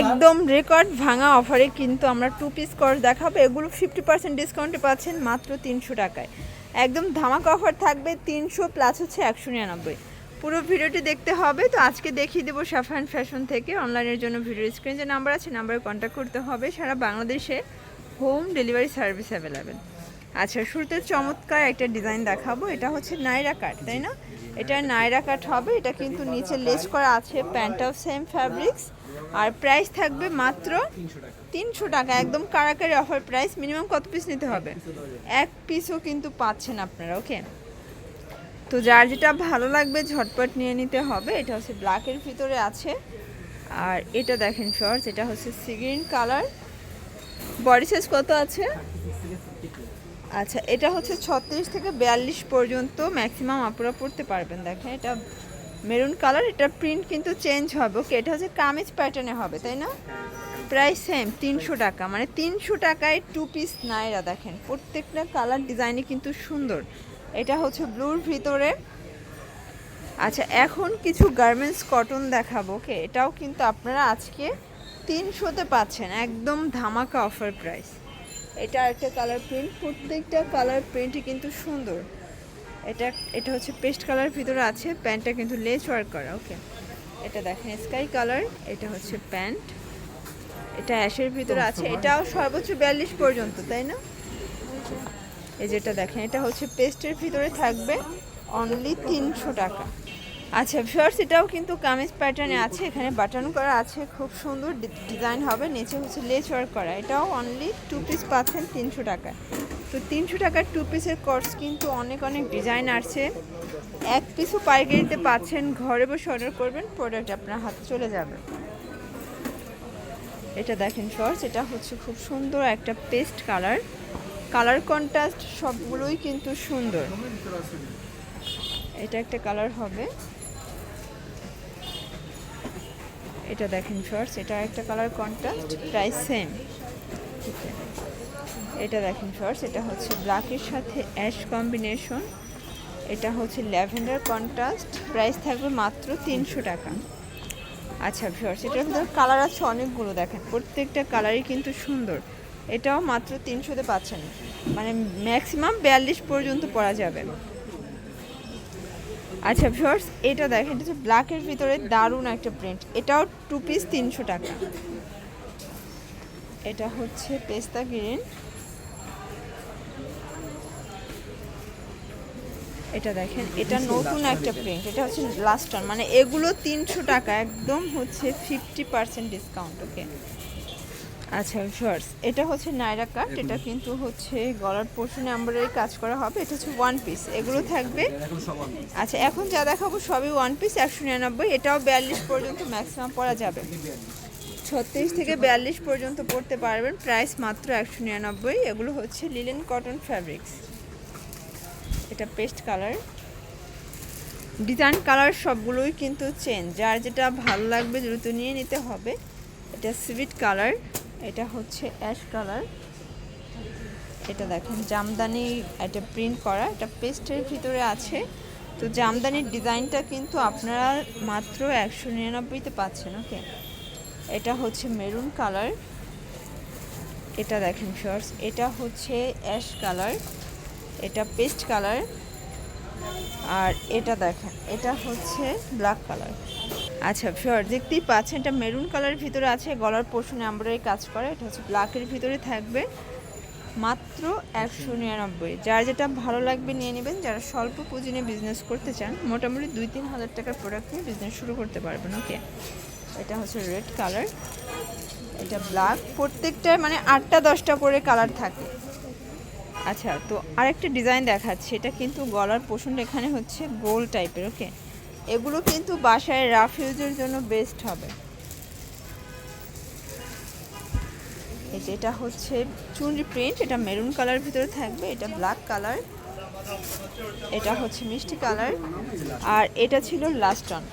একদম রেকর্ড ভাঙা অফারে কিন্তু আমরা টু পিস কর্স দেখাবো। এগুলো ফিফটি পার্সেন্ট ডিসকাউন্টে পাচ্ছেন মাত্র তিনশো টাকায়। একদম ধামাকা অফার থাকবে তিনশো প্লাস হচ্ছে একশো নিরানব্বই। পুরো ভিডিওটি দেখতে হবে। তো আজকে দেখিয়ে দেবো সাফান ফ্যাশন থেকে। অনলাইনের জন্য ভিডিও স্ক্রিন যে নাম্বার আছে নাম্বারে কন্ট্যাক্ট করতে হবে। সারা বাংলাদেশে হোম ডেলিভারি সার্ভিস অ্যাভেলেবেল আচ্ছা শুরুতে চমৎকার একটা ডিজাইন দেখাবো। এটা হচ্ছে নাইরা কাট তাই না? এটা নাইরা কাট হবে, এটা কিন্তু নিচে লেস করা আছে প্যান্টটাও সেম ফ্যাব্রিক্স। আর প্রাইস থাকবে মাত্র তিনশো টাকা, একদম কারাকারি অফার প্রাইস, মিনিমাম কত পিস নিতে হবে? এক পিসও কিন্তু পাচ্ছেন আপনারা ওকে তো যার যেটা ভালো লাগবে ঝটপট নিয়ে নিতে হবে, এটা হচ্ছে ব্ল্যাকের ভিতরে আছে। আর এটা দেখেন শর্টস এটা হচ্ছে সিগ্রিন কালার বডি সাইজ কত আছে? আচ্ছা এটা হচ্ছে ছত্রিশ থেকে বিয়াল্লিশ পর্যন্ত ম্যাক্সিমাম আপনারা পড়তে পারবেন। দেখেন, এটা মেরুন কালার এটা প্রিন্ট কিন্তু চেঞ্জ হবে। ওকে এটা হচ্ছে কামিজ প্যাটার্নে হবে, তাই না? প্রাইস সেম তিনশো টাকা। মানে তিনশো টাকায় টু পিস নাইরা, দেখেন, প্রত্যেকটা কালার ডিজাইনই কিন্তু সুন্দর। এটা হচ্ছে ব্লুর ভিতরে। আচ্ছা এখন কিছু গার্মেন্টস কটন দেখাবো ওকে এটাও কিন্তু আপনারা আজকে তিনশোতে পাচ্ছেন, একদম ধামাকা অফার প্রাইস এটা একটা কালার প্রিন্ট প্রত্যেকটা কালার প্রিন্টই কিন্তু সুন্দর। এটা এটা হচ্ছে পেস্ট কালার ভিতরে আছে। প্যান্টটা কিন্তু লেস ওয়ার্ক করা ওকে এটা দেখেন স্কাই কালার এটা হচ্ছে প্যান্ট এটা অ্যাশের ভিতরে আছে। এটাও সর্বোচ্চ বিয়াল্লিশ পর্যন্ত তাই না? এই যেটা দেখেন এটা হচ্ছে পেস্টের ভিতরে থাকবে। অনলি তিনশো টাকা। আচ্ছা ভিউয়ার্স এটাও কিন্তু কামিজ প্যাটার্নে আছে। এখানে বাটন করা আছে, খুব সুন্দর ডিজাইন হবে। নিচে হচ্ছে লেস ওয়ার্ক করা। এটাও অনলি টু পিস পাচ্ছেন তিনশো টাকা তো তিনশো টাকার টু পিসের কোর্স কিন্তু অনেক অনেক ডিজাইন আসছে এক পিসও পাইকারিতে পাচ্ছেন, ঘরে বসে অর্ডার করবেন প্রোডাক্ট আপনার হাতে চলে যাবে। এটা দেখেন শর্টস এটা হচ্ছে খুব সুন্দর একটা পেস্ট কালার কালার কন্ট্রাস্ট সবগুলোই কিন্তু সুন্দর। এটা একটা কালার হবে। এটা দেখেন শর্টস এটা একটা কালার কন্ট্রাস্ট প্রাইস সেম এটা দেখেন শর্টস এটা হচ্ছে ব্ল্যাকের সাথে অ্যাশ কম্বিনেশন এটা হচ্ছে ল্যাভেন্ডার কন্ট্রাস্ট প্রাইস থাকবে মাত্র তিনশো টাকা। আচ্ছা ভিউয়ার্স এটার ভিতরে কালার আছে অনেকগুলো দেখেন প্রত্যেকটা কালারই কিন্তু সুন্দর। এটাও মাত্র তিনশোতে পাচ্ছেন। মানে ম্যাক্সিমাম বিয়াল্লিশ পর্যন্ত পরা যাবে। আচ্ছা ভিউয়ার্স এটা দেখেন এটা হচ্ছে ব্ল্যাকের ভিতরে দারুণ একটা প্রিন্ট এটাও টু পিস তিনশো টাকা। এটা হচ্ছে পেস্তা গ্রিন এটা দেখেন এটা নতুন একটা প্রিন্ট এটা হচ্ছে লাস্ট মানে এগুলো তিনশো টাকা একদম হচ্ছে ফিফটি পার্সেন্ট ডিসকাউন্ট ওকে আচ্ছা শর্টস এটা হচ্ছে নাইরা কাট এটা কিন্তু হচ্ছে গলার পোর্শনে আমরাই কাজ করা হবে। এটা হচ্ছে ওয়ান পিস এগুলো থাকবে। আচ্ছা এখন যা দেখাবো সবই ওয়ান পিস একশো নিরানব্বই। এটাও বিয়াল্লিশ পর্যন্ত ম্যাক্সিমাম পরা যাবে। ছত্রিশ থেকে বিয়াল্লিশ পর্যন্ত পড়তে পারবেন। প্রাইস মাত্র একশো নিরানব্বই। এগুলো হচ্ছে লিলেন কটন ফ্যাব্রিক্স এটা পেস্ট কালার ডিজাইন কালার সবগুলোই কিন্তু চেঞ্জ যার যেটা ভালো লাগবে দ্রুত নিয়ে নিতে হবে। এটা সুইট কালার এটা হচ্ছে অ্যাশ কালার। এটা দেখেন, জামদানি এটা প্রিন্ট করা, এটা পেস্টের ভিতরে আছে। তো জামদানির ডিজাইনটা কিন্তু আপনারা মাত্র একশো নিরানব্বইতে পাচ্ছেন, ওকে? এটা হচ্ছে মেরুন কালার। এটা দেখেন শর্টস এটা হচ্ছে অ্যাশ কালার। এটা পেস্ট কালার। আর এটা দেখেন, এটা হচ্ছে ব্ল্যাক কালার। আচ্ছা ফিওর দেখতেই পাচ্ছেন এটা মেরুন কালারের ভিতরে আছে, গলার পোর্শনে আমরা কাজ করে, এটা হচ্ছে ব্ল্যাকের ভিতরে থাকবে, মাত্র একশো নিরানব্বই। যার যেটা ভালো লাগবে নিয়ে নেবেন, যারা স্বল্প পুঁজি নিয়ে বিজনেস করতে চান, মোটামুটি দুই তিন হাজার টাকার প্রোডাক্ট নিয়ে বিজনেস শুরু করতে পারবেন ওকে এটা হচ্ছে রেড কালার এটা ব্ল্যাক প্রত্যেকটা মানে আটটা দশটা করে কালার থাকে। আচ্ছা তো আরেকটা ডিজাইন দেখাচ্ছে, এটা কিন্তু গলার পোষণটা এখানে হচ্ছে গোল টাইপের ওকে এগুলো কিন্তু বাসায় রাফ ইউজের জন্য বেস্ট হবে। এটা হচ্ছে চুনরি প্রিন্ট এটা মেরুন কালার ভিতরে থাকবে, এটা ব্ল্যাক কালার এটা হচ্ছে মিষ্টি কালার আর এটা ছিল লাস্ট অন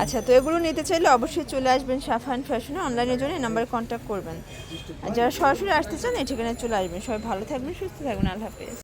আচ্ছা তো এগুলো নিতে চাইলে অবশ্যই চলে আসবেন সাফান ফ্যাশনে, অনলাইনের জন্য নাম্বারে কন্ট্যাক্ট করবেন। আর যারা সরাসরি আসতে চান, এই ঠিকানায় চলে আসবেন। সবাই ভালো থাকবেন, সুস্থ থাকবেন, আল্লাহ হাফেজ।